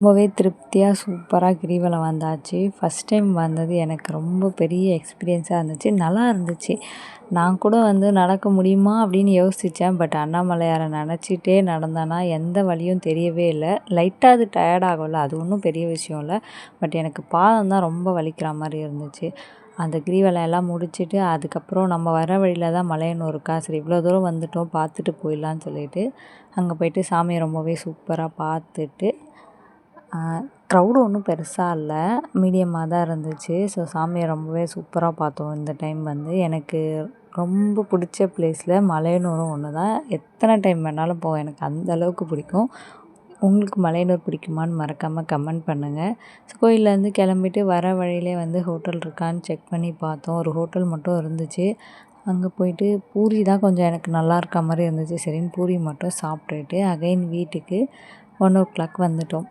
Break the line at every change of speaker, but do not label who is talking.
ரொம்பவே திருப்தியாக சூப்பராக கிரிவலம் வந்தாச்சு. ஃபஸ்ட் டைம் வந்தது எனக்கு ரொம்ப பெரிய எக்ஸ்பீரியன்ஸாக இருந்துச்சு. நல்லா இருந்துச்சு. நான் கூட வந்து நடக்க முடியுமா அப்படின்னு யோசித்தேன் பட் அண்ணாமலையாரை நினச்சிட்டே நடந்தேன்னா எந்த வழியும் தெரியவே இல்லை. லைட்டாக அது டயர்ட் ஆகும்ல அது ஒன்றும் பெரிய விஷயம் இல்லை. பட் எனக்கு பாதம் தான் ரொம்ப வலிக்கிற மாதிரி இருந்துச்சு. அந்த கிரிவலம் எல்லாம் முடிச்சுட்டு அதுக்கப்புறம் நம்ம வர வழியில் தான் மலையனூர் இருக்கா சரி இவ்வளோ தூரம் வந்துட்டோம். பார்த்துட்டு போயிடலான்னு சொல்லிட்டு அங்கே போயிட்டு சாமியை ரொம்பவே சூப்பராக பார்த்துட்டு க்ரௌடு ஒன்றும் பெருசாக இல்லை. மீடியமாக தான் இருந்துச்சு. ஸோ சாமியை ரொம்பவே சூப்பராக பார்த்தோம் இந்த டைம் வந்து. எனக்கு ரொம்ப பிடிச்ச ப்ளேஸில் மலையனூரும் ஒன்று தான். எத்தனை டைம் வேணாலும் போவேன். எனக்கு அந்த அளவுக்கு பிடிக்கும். உங்களுக்கு மலையனூர் பிடிக்குமான்னு மறக்காமல் கமெண்ட் பண்ணுங்கள் ஸோ கோயிலேருந்து கிளம்பிட்டு வர வழியிலே வந்து ஹோட்டல் இருக்கான்னு செக் பண்ணி பார்த்தோம். ஒரு ஹோட்டல் மட்டும் இருந்துச்சு. அங்கே போயிட்டு பூரி தான் கொஞ்சம் எனக்கு நல்லா இருக்க மாதிரி இருந்துச்சு. சரின்னு பூரி மட்டும் சாப்பிட்டுட்டு அகைன் வீட்டுக்கு ஒன் ஓ கிளாக் வந்துட்டோம்.